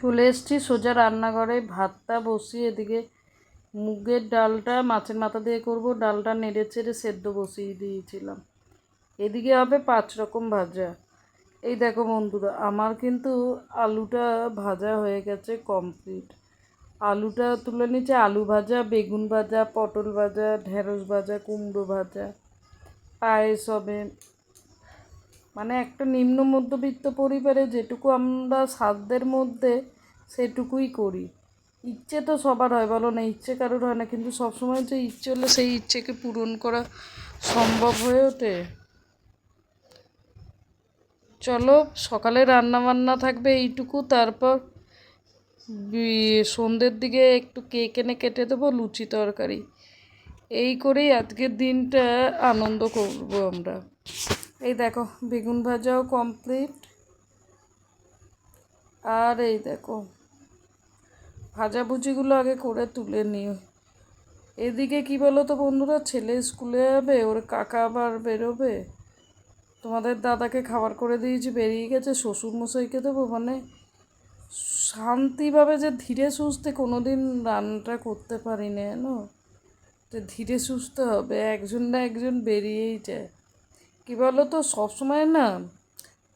চলে এসেছি সোজা রান্নাঘরে। ভাতটা বসিয়ে এদিকে মুগের ডালটা মাছের মাথা দিয়ে করব। ডালটা নেড়ে চেড়ে সেদ্ধ বসিয়ে দিয়েছিলাম। এদিকে হবে পাঁচ রকম ভাজা। এই দেখো বন্ধুরা, আমার কিন্তু আলুটা ভাজা হয়ে গেছে কমপ্লিট। আলুটা তুলে নিচ্ছে আলু ভাজা, বেগুন ভাজা, পটল ভাজা, ঢেঁড়স ভাজা, কুমড়ো ভাজা, পায়েস হবে। মানে একটা নিম্ন মধ্যবিত্ত পরিবারে যেটুকু আমরা সাধ্যের মধ্যে সেটুকুই করি। ইচ্ছে তো সবার হয়, বলো না, ইচ্ছে কারোর হয় না, কিন্তু সবসময় যে ইচ্ছে হলে সেই ইচ্ছেকে পূরণ করা সম্ভব হয়ে ওঠে। চলো, সকালে রান্না বান্না থাকবে এইটুকু, তারপর সন্ধ্যের দিকে একটু কেক এনে কেটে দেবো, লুচি তরকারি। এই করেই আজকের দিনটা আনন্দ করব আমরা। এই দেখো, বেগুন ভাজাও কমপ্লিট আর এই দেখো ভাজাভুজিগুলো আগে করে তুলে নিও। এদিকে কি বলো তো বন্ধুরা, ছেলে স্কুলে যাবে, ওর কাকা আবার বেরোবে। তোমাদের দাদাকে খাবার করে দিয়েছি বেরিয়ে গেছে শ্বশুর মশাইকে দেবো মানে? শান্তিভাবে যে ধীরে সুস্থে কোনো দিন রান্নাটা করতে পারি না জানো তো ধীরে সুস্থ হবে, একজন না একজন বেরিয়েই যায়। কী বলো তো সবসময় না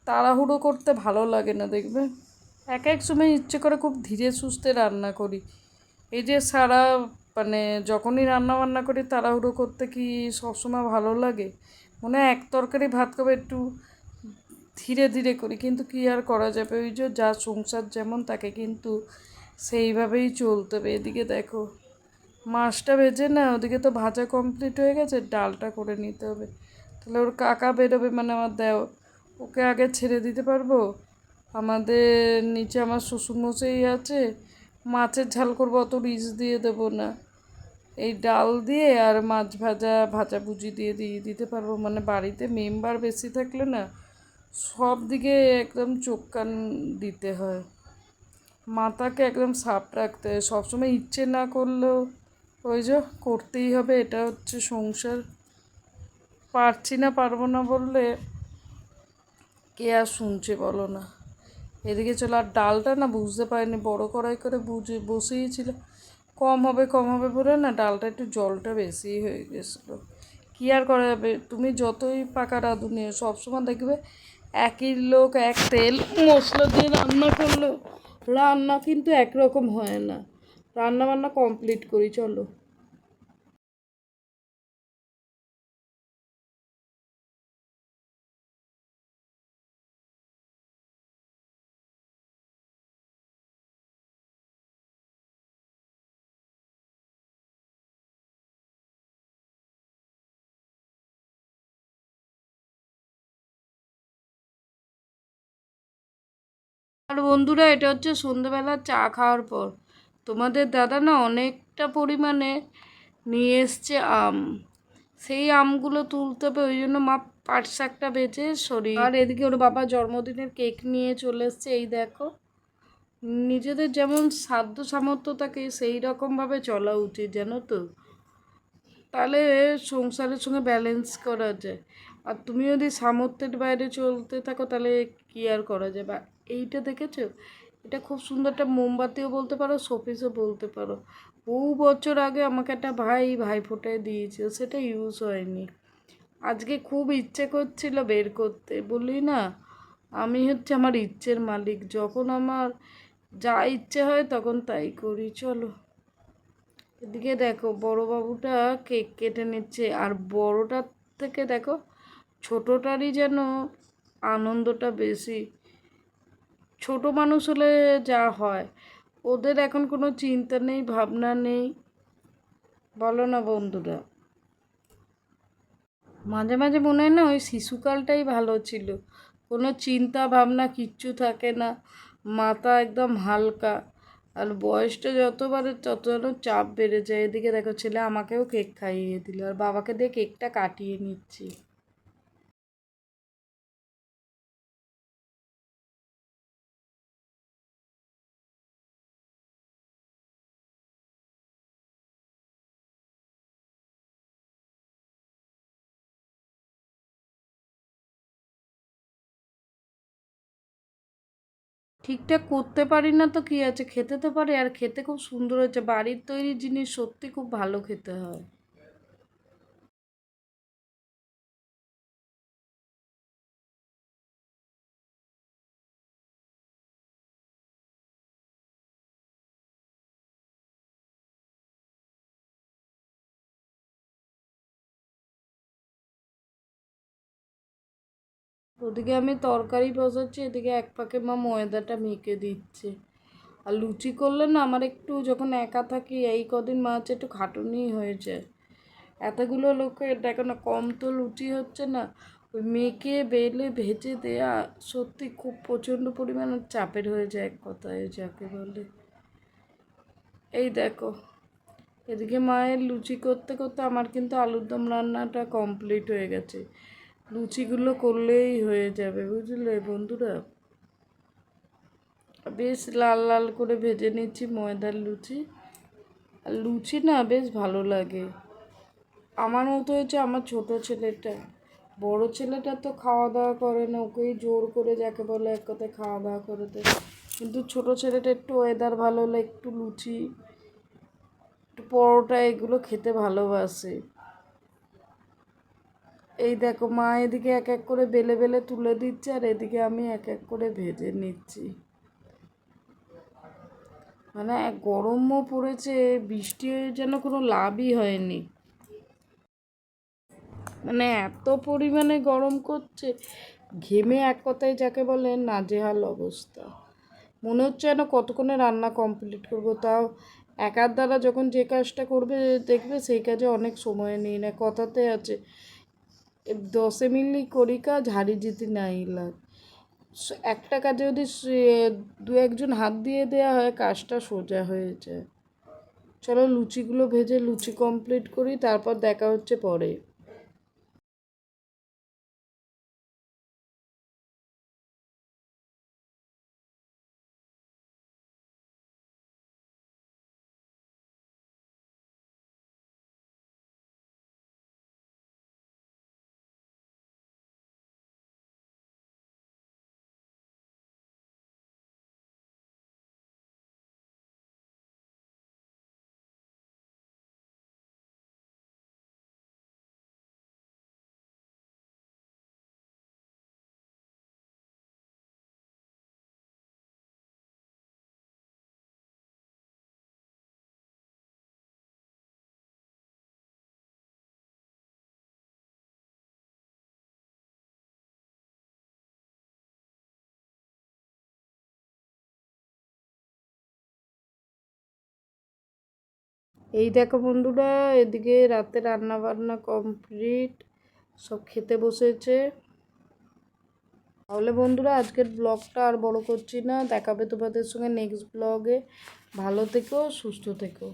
তাড়াহুড়ো করতে ভালো লাগে না, দেখবে? এক এক সময় ইচ্ছে করে খুব ধীরে সুস্থে রান্না করি। এই যে সারা মানে যখনই রান্না বান্না করি, তাড়াহুড়ো করতে কি সবসময় ভালো লাগে? মনে এক তরকারি ভাত খাবে একটু ধীরে ধীরে করি, কিন্তু কি আর করা যাবে? ওই যে যা সংসার যেমন, তাকে কিন্তু সেইভাবেই চলতে হবে। এদিকে দেখো, মাছটা ভেজে না, ওদিকে তো ভাজা কমপ্লিট হয়ে গেছে, ডালটা করে নিতে হবে। তাহলে ওর কাকা বেরোবে মানে আমার দেও। ওকে আগে ছেড়ে দিতে পারব? আমাদের নিচে আমার শ্বশুরমশাই আছে, মাছের ঝাল করব, অত রিচ দিয়ে দেবো না। এই ডাল দিয়ে আর মাছ ভাজা ভাজা ভুজি দিয়ে দিয়ে দিতে পারব। মানে বাড়িতে মেম্বার বেশি থাকলে না, সব দিকে একদম চোখ কান দিতে হয়। মাথাকে একদম সাফ রাখতে হয়। সবসময় ইচ্ছে না করলেও, ওই যে করতেই হবে, এটা হচ্ছে সংসার। পারছি না, পারব না বললে কে আর শুনছে বলো না। এদিকে চলো, আর ডালটা না বুঝতে পারিনি, বড় কড়াই করে বুঝে, বসিয়েছিল। কম হবে কম হবে বলে না ডালটা একটু জলটা বেশি হয়ে গেছিল। কী আর করা যাবে? তুমি যতই পাকা রাঁধুনি সবসময় দেখবে একই লোক, এক তেল মশলা দিয়ে রান্না করলেও রান্না কিন্তু একরকম হয় না। রান্না বান্না কমপ্লিট করি, চলো। আর বন্ধুরা, এটা হচ্ছে সন্ধ্যেবেলা চা খাওয়ার পর। তোমাদের দাদা না অনেকটা পরিমাণে নিয়ে এসছে আম। সেই আমগুলো তুলতে হবে, ওই জন্য মা পাট শাকটা বেঁচে সরি আর এদিকে ওর বাবা জন্মদিনের কেক নিয়ে চলে এসছে, এই দেখো। নিজেদের যেমন সাধ্য সামর্থ্য থাকে সেই রকমভাবে চলা উচিত, জানো তো। তাহলে সংসারের সঙ্গে ব্যালেন্স করা যায়। আর তুমি যদি সামর্থ্যের বাইরে চলতে থাকো, তাহলে কী আর করা যায়? বা এইটা দেখেছ? এটা খুব সুন্দর একটা মোমবাতিও বলতে পারো, শোপিসও বলতে পারো। বহু বছর আগে আমাকে একটা ভাই ভাই ফোটায় দিয়েছিল, সেটা ইউজ হয়নি। আজকে খুব ইচ্ছে করছিল বের করতে। বলি না, আমি হচ্ছে আমার ইচ্ছের মালিক। যখন আমার যা ইচ্ছে হয় তখন তাই করি, চলো। এদিকে দেখো বড় বাবুটা কেক কেটে নিচ্ছে। আর বড়টার থেকে দেখো ছোটোটারই যেন আনন্দটা বেশি। ছোট মানুষ হলে যা হয়। ওদের এখন কোনো চিন্তা নেই, ভাবনা নেই। বলো না বন্ধুরা। মাঝে মাঝে মনে হয় না ওই শিশুকালটাই ভালো ছিল। কোনো চিন্তা ভাবনা কিচ্ছু থাকে না। মাথা একদম হালকা। আর বয়সটা যত বাড়ে তত যেন চাপ বেড়ে যায়। এদিকে দেখো ছেলে আমাকেও কেক খাইয়ে দিল। আর বাবাকে দিয়ে কেকটা কাটিয়ে নিচ্ছি। ঠিকঠাক করতে পারি না তো কী আছে? খেতে তো পারি, আর খেতে খুব সুন্দর হয়েছে। বাড়ির তৈরি জিনিস সত্যি খুব ভালো খেতে হয়। ওদিকে আমি তরকারি বসাচ্ছি, এদিকে এক পাকে মা ময়দাটা মেখে দিচ্ছে। আর লুচি করলে না আমার একটু যখন একা থাকি, এই কদিন মাছ একটু খাটুনি হয়ে যায় এতগুলো লোকে দেখো না কম তো লুচি হচ্ছে না। ওই মেখে, বেলে, ভেজে দেয়া সত্যি খুব প্রচণ্ড পরিমাণে চাপের হয়ে যায় এক কথায়, যাকে বলে। এই দেখো, এদিকে মায়ের লুচি করতে করতে আমার কিন্তু আলুর দম রান্নাটা কমপ্লিট হয়ে গেছে। লুচিগুলো করলেই হয়ে যাবে, বুঝলে বন্ধুরা? বেশ লাল লাল করে ভেজে নিচ্ছি ময়দার লুচি। আর লুচি না বেশ ভালো লাগে। আমার মতো হয়েছে আমার ছোট ছেলেটা। বড় ছেলেটা তো খাওয়া দাওয়া করে না, ওকেই জোর করে যাকে বলে এক কথায় খাওয়া দাওয়া করে দেয়। কিন্তু ছোট ছেলেটা একটু ওয়েদার ভালো হলে, একটু লুচি, একটু পরোটা, এগুলো খেতে ভালোবাসে। এই দেখো মা এদিকে এক এক করে বেলে বেলে তুলে দিচ্ছে, আর এদিকে আমি এক এক করে ভেজে নিচ্ছি। মানে গরমও পড়েছে, বৃষ্টি যেন কোনো লাভই হয়নি। মানে এত পরিমাণে গরম করছে, ঘেমে এক কথায় যাকে বলে নাজেহাল অবস্থা। মনে হচ্ছে যেন কতক্ষণে রান্না কমপ্লিট করব, তাও একার দ্বারা যখন যে কাজটা করবে, দেখবে সেই কাজে অনেক সময় নিই, না কথাতে আছে। দশে মিলি করি কাজ, হারি জিতি নাই লাগ একটা কাজে যদি দু একজন হাত দিয়ে দেওয়া হয়, কাজটা সোজা হয়ে যায়। চলো লুচিগুলো ভেজে লুচি কমপ্লিট করি, তারপর দেখা হচ্ছে পরে। এই দেখো বন্ধুরা, এদিকে রাতে রান্না বান্না কমপ্লিট, সব খেতে বসেছে। তাহলে বন্ধুরা, আজকের ব্লগটা আর বড় করছি না। দেখাবে তোমাদের সঙ্গে নেক্সট ব্লগে। ভালো থেকো, সুস্থ থেকো।